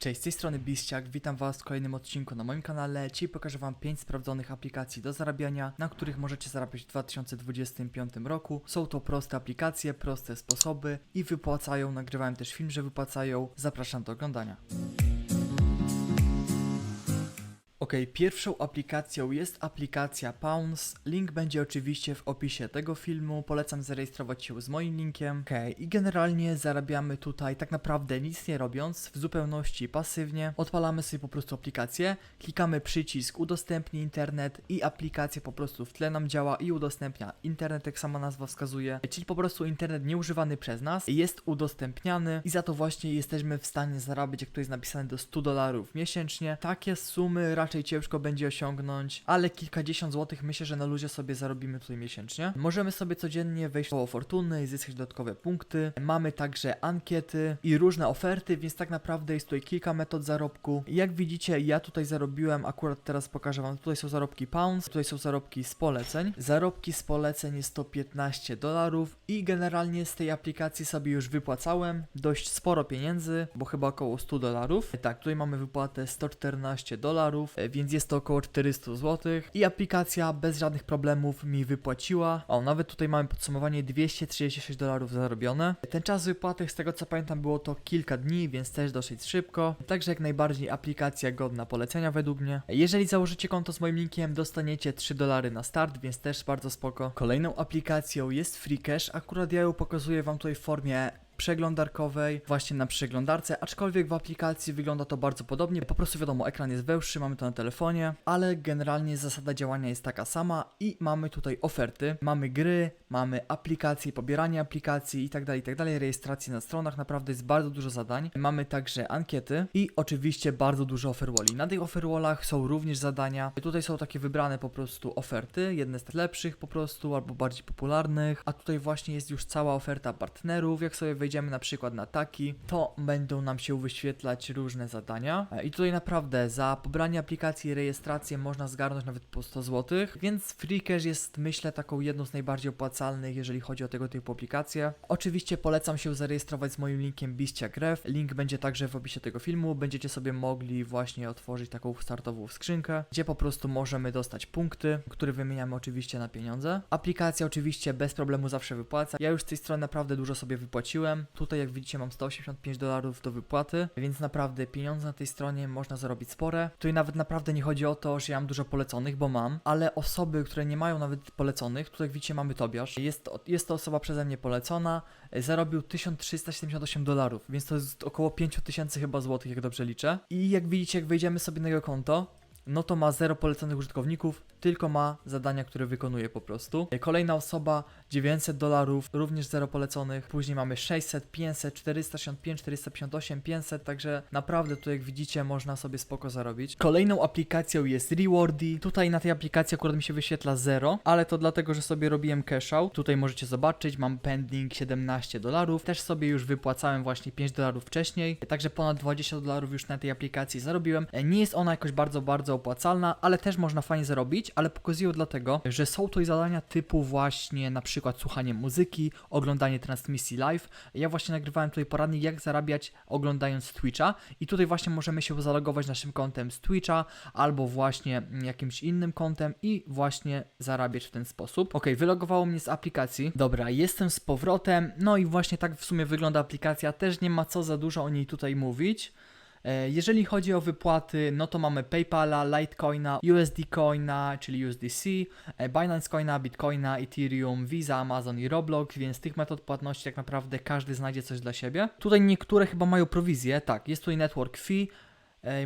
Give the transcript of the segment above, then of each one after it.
Cześć, z tej strony Biściak, witam was w kolejnym odcinku na moim kanale. Dzisiaj pokażę wam 5 sprawdzonych aplikacji do zarabiania, na których możecie zarabiać w 2025 roku. Są to proste aplikacje, proste sposoby i wypłacają, nagrywałem też film, że wypłacają. Zapraszam do oglądania. Ok, pierwszą aplikacją jest aplikacja Pounce. Link będzie oczywiście w opisie tego filmu. Polecam zarejestrować się z moim linkiem. Ok, i generalnie zarabiamy tutaj tak naprawdę nic nie robiąc, w zupełności pasywnie. Odpalamy sobie po prostu aplikację, klikamy przycisk udostępnij internet i aplikacja po prostu w tle nam działa i udostępnia internet, jak sama nazwa wskazuje. Czyli po prostu internet nieużywany przez nas jest udostępniany i za to właśnie jesteśmy w stanie zarabiać, jak to jest napisane, do 100 dolarów miesięcznie. Takie sumy raczej ciężko będzie osiągnąć, ale kilkadziesiąt złotych myślę, że na luzie sobie zarobimy tutaj miesięcznie. Możemy sobie codziennie wejść w koło fortuny i zyskać dodatkowe punkty. Mamy także ankiety i różne oferty, więc tak naprawdę jest tutaj kilka metod zarobku. Jak widzicie, ja tutaj zarobiłem, akurat teraz pokażę wam, tutaj są zarobki pounds, tutaj są zarobki z poleceń. Zarobki z poleceń jest to 15 dolarów i generalnie z tej aplikacji sobie już wypłacałem dość sporo pieniędzy, bo chyba około 100 dolarów. Tak, tutaj mamy wypłatę 114 dolarów, więc jest to około 400 zł i aplikacja bez żadnych problemów mi wypłaciła. O, nawet tutaj mamy podsumowanie 236 dolarów zarobione. Ten czas wypłaty, z tego co pamiętam, było to kilka dni, więc też dosyć szybko. Także jak najbardziej aplikacja godna polecenia według mnie. Jeżeli założycie konto z moim linkiem, dostaniecie 3 dolary na start, więc też bardzo spoko. Kolejną aplikacją jest FreeCash. Akurat ja ją pokazuję wam tutaj w formie przeglądarkowej, właśnie na przeglądarce, aczkolwiek w aplikacji wygląda to bardzo podobnie. Po prostu wiadomo, ekran jest węższy, mamy to na telefonie, ale generalnie zasada działania jest taka sama i mamy tutaj oferty, mamy gry, mamy aplikacje, pobieranie aplikacji i tak dalej, i tak dalej, rejestracje na stronach, naprawdę jest bardzo dużo zadań. Mamy także ankiety i oczywiście bardzo dużo offerwalli. Na tych offerwallach są również zadania. Tutaj są takie wybrane po prostu oferty, jedne z tych lepszych po prostu, albo bardziej popularnych, a tutaj właśnie jest już cała oferta partnerów. Jak sobie wejdziemy na przykład na taki, to będą nam się wyświetlać różne zadania. E, I tutaj naprawdę za pobranie aplikacji i rejestrację można zgarnąć nawet po 100 zł, więc FreeCash jest myślę taką jedną z najbardziej opłacalnych, jeżeli chodzi o tego typu aplikacje. Oczywiście polecam się zarejestrować z moim linkiem Bistia Gref. Link będzie także w opisie tego filmu. Będziecie sobie mogli właśnie otworzyć taką startową skrzynkę, gdzie po prostu możemy dostać punkty, które wymieniamy oczywiście na pieniądze. Aplikacja oczywiście bez problemu zawsze wypłaca. Ja już z tej strony naprawdę dużo sobie wypłaciłem. Tutaj jak widzicie mam 185 dolarów do wypłaty, więc naprawdę pieniądze na tej stronie można zarobić spore. Tutaj nawet naprawdę nie chodzi o to, że ja mam dużo poleconych, bo mam, ale osoby, które nie mają nawet poleconych, tutaj jak widzicie mamy Tobiasz, jest, jest to osoba przeze mnie polecona, e, zarobił 1378 dolarów, więc to jest około 5000 chyba złotych, jak dobrze liczę. I jak widzicie, jak wejdziemy sobie na jego konto, no to ma zero poleconych użytkowników, tylko ma zadania, które wykonuje po prostu. Kolejna osoba 900 dolarów, również zero poleconych. Później mamy 600, 500, 465, 458, 500, także naprawdę tu jak widzicie można sobie spoko zarobić. Kolejną aplikacją jest Rewardy. Tutaj na tej aplikacji akurat mi się wyświetla zero, ale to dlatego, że sobie robiłem cash out. Tutaj możecie zobaczyć, mam pending 17 dolarów. Też sobie już wypłacałem właśnie 5 dolarów wcześniej, także ponad 20 dolarów już na tej aplikacji zarobiłem. E, Nie jest ona jakoś bardzo, bardzo opłacalna, ale też można fajnie zarobić, ale pokazuję dlatego, że są to zadania typu właśnie na przykład słuchanie muzyki, oglądanie transmisji live. Ja właśnie nagrywałem tutaj poradnik jak zarabiać oglądając Twitcha i tutaj właśnie możemy się zalogować naszym kontem z Twitcha albo właśnie jakimś innym kontem i właśnie zarabiać w ten sposób. Ok, wylogowało mnie z aplikacji. Dobra, jestem z powrotem. No i właśnie tak w sumie wygląda aplikacja. Też nie ma co za dużo o niej tutaj mówić. E, Jeżeli chodzi o wypłaty, no to mamy PayPala, Litecoina, USD Coina, czyli USDC, e, Binance Coina, Bitcoina, Ethereum, Visa, Amazon i Roblox, więc tych metod płatności tak naprawdę każdy znajdzie coś dla siebie. Tutaj niektóre chyba mają prowizję, tak, jest tutaj network fee,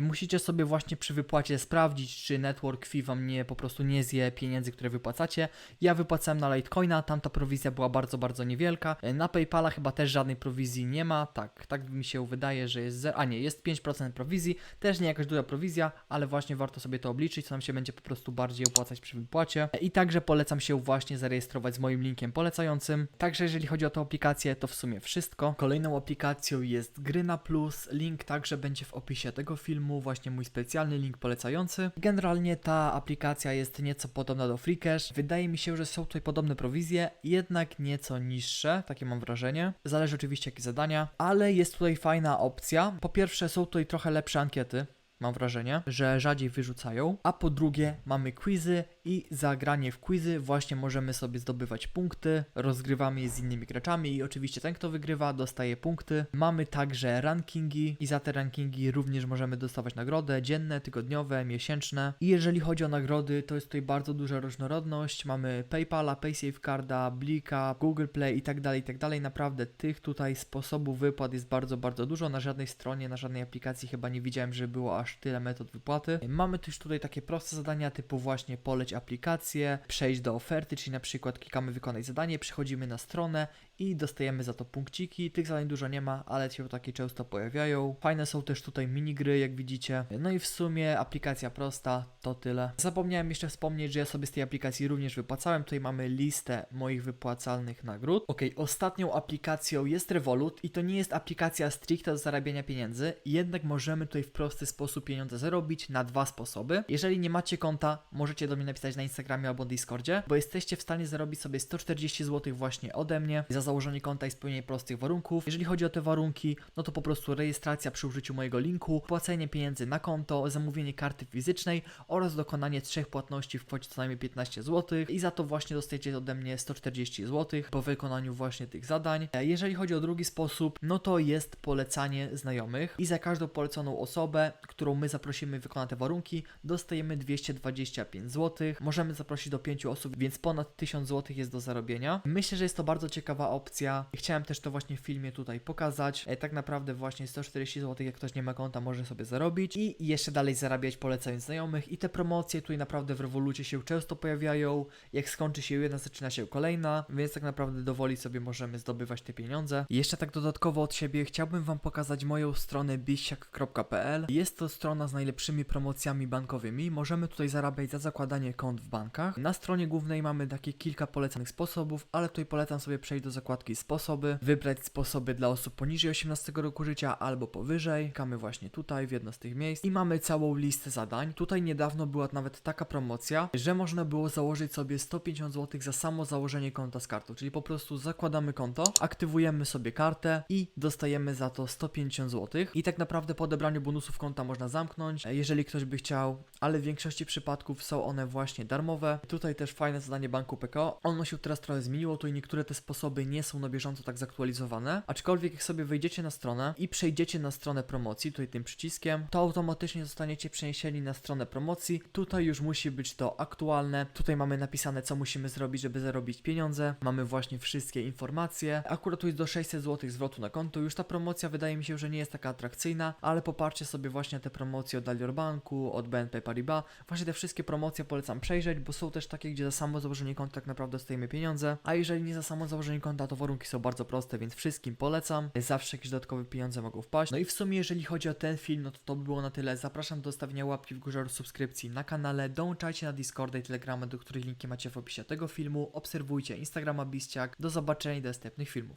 Musicie sobie właśnie przy wypłacie sprawdzić, czy network fee wam nie po prostu nie zje pieniędzy, które wypłacacie. Ja wypłacałem na Litecoina, tam ta prowizja była bardzo, bardzo niewielka. E, Na PayPala chyba też żadnej prowizji nie ma. Tak, tak mi się wydaje, że jest 0, a nie, jest 5% prowizji. Też nie jakaś duża prowizja, ale właśnie warto sobie to obliczyć, co nam się będzie po prostu bardziej opłacać przy wypłacie. E, I także polecam się właśnie zarejestrować z moim linkiem polecającym. Także jeżeli chodzi o tę aplikację, to w sumie wszystko. Kolejną aplikacją jest Gry na Plus. Link także będzie w opisie tego filmu, właśnie mój specjalny link polecający. Generalnie ta aplikacja jest nieco podobna do Freecash. Wydaje mi się, że są tutaj podobne prowizje, jednak nieco niższe, takie mam wrażenie. Zależy oczywiście jakie zadania, ale jest tutaj fajna opcja. Po pierwsze są tutaj trochę lepsze ankiety. Mam wrażenie, że rzadziej wyrzucają. A po drugie, mamy quizy i za granie w quizy właśnie możemy sobie zdobywać punkty. Rozgrywamy je z innymi graczami i oczywiście ten, kto wygrywa, dostaje punkty. Mamy także rankingi i za te rankingi również możemy dostawać nagrody dzienne, tygodniowe, miesięczne. I jeżeli chodzi o nagrody, to jest tutaj bardzo duża różnorodność. Mamy PayPala, PaySafeCarda, Blika, Google Play i tak dalej, i tak. Naprawdę tych tutaj sposobów wypłat jest bardzo, bardzo dużo. Na żadnej stronie, na żadnej aplikacji chyba nie widziałem, że było aż tyle metod wypłaty. Mamy też tutaj takie proste zadania typu właśnie poleć aplikację, przejść do oferty, czyli na przykład klikamy wykonaj zadanie, przechodzimy na stronę i dostajemy za to punkciki. Tych zadań dużo nie ma, ale się takie często pojawiają. Fajne są też tutaj minigry, jak widzicie. No i w sumie aplikacja prosta, to tyle. Zapomniałem jeszcze wspomnieć, że ja sobie z tej aplikacji również wypłacałem. Tutaj mamy listę moich wypłacalnych nagród. Ok, ostatnią aplikacją jest Revolut i to nie jest aplikacja stricte do zarabiania pieniędzy, jednak możemy tutaj w prosty sposób pieniądze zarobić na dwa sposoby. Jeżeli nie macie konta, możecie do mnie napisać na Instagramie albo Discordzie, bo jesteście w stanie zarobić sobie 140 zł właśnie ode mnie za założenie konta i spełnienie prostych warunków. Jeżeli chodzi o te warunki, no to po prostu rejestracja przy użyciu mojego linku, płacenie pieniędzy na konto, zamówienie karty fizycznej oraz dokonanie trzech płatności w kwocie co najmniej 15 zł i za to właśnie dostajecie ode mnie 140 zł po wykonaniu właśnie tych zadań. E, Jeżeli chodzi o drugi sposób, no to jest polecanie znajomych i za każdą poleconą osobę, którą my zaprosimy wykona te warunki, dostajemy 225 zł. Możemy zaprosić do 5 osób, więc ponad 1000 zł jest do zarobienia. Myślę, że jest to bardzo ciekawa opcja. Chciałem też to właśnie w filmie tutaj pokazać. E, tak naprawdę właśnie 140 zł, jak ktoś nie ma konta, może sobie zarobić i jeszcze dalej zarabiać polecając znajomych. I te promocje tutaj naprawdę w rewolucie się często pojawiają. Jak skończy się jedna, zaczyna się kolejna, więc tak naprawdę dowoli sobie możemy zdobywać te pieniądze. Jeszcze tak dodatkowo od siebie chciałbym Wam pokazać moją stronę bisiak.pl. Jest to strona z najlepszymi promocjami bankowymi. Możemy tutaj zarabiać za zakładanie kont w bankach. Na stronie głównej mamy takie kilka polecanych sposobów, ale tutaj polecam sobie przejść do zakładki sposoby, wybrać sposoby dla osób poniżej 18 roku życia albo powyżej. Klikamy właśnie tutaj w jedno z tych miejsc i mamy całą listę zadań. Tutaj niedawno była nawet taka promocja, że można było założyć sobie 150 zł za samo założenie konta z kartą, czyli po prostu zakładamy konto, aktywujemy sobie kartę i dostajemy za to 150 zł. I tak naprawdę po odebraniu bonusów konta można zamknąć, e, jeżeli ktoś by chciał, ale w większości przypadków są one właśnie darmowe. Tutaj też fajne zadanie banku PKO. Ono się teraz trochę zmieniło, tutaj niektóre te sposoby nie są na bieżąco tak zaktualizowane, aczkolwiek jak sobie wejdziecie na stronę i przejdziecie na stronę promocji, tutaj tym przyciskiem, to automatycznie zostaniecie przeniesieni na stronę promocji. Tutaj już musi być to aktualne. Tutaj mamy napisane, co musimy zrobić, żeby zarobić pieniądze. Mamy właśnie wszystkie informacje. Akurat tu jest do 600 zł zwrotu na konto. Już ta promocja wydaje mi się, że nie jest taka atrakcyjna, ale popatrzcie sobie właśnie te promocje od Alior Banku, od BNP Paribas. Właśnie te wszystkie promocje polecam przejrzeć, bo są też takie, gdzie za samo założenie konta tak naprawdę dostajemy pieniądze, a jeżeli nie za samo założenie konta, to warunki są bardzo proste, więc wszystkim polecam. Zawsze jakieś dodatkowe pieniądze mogą wpaść. No i w sumie, jeżeli chodzi o ten film, no to to by było na tyle. Zapraszam do zostawienia łapki w górze oraz subskrypcji na kanale. Dołączajcie na Discorda i Telegrama, do których linki macie w opisie tego filmu. Obserwujcie Instagrama Biściak. Do zobaczenia i do następnych filmów.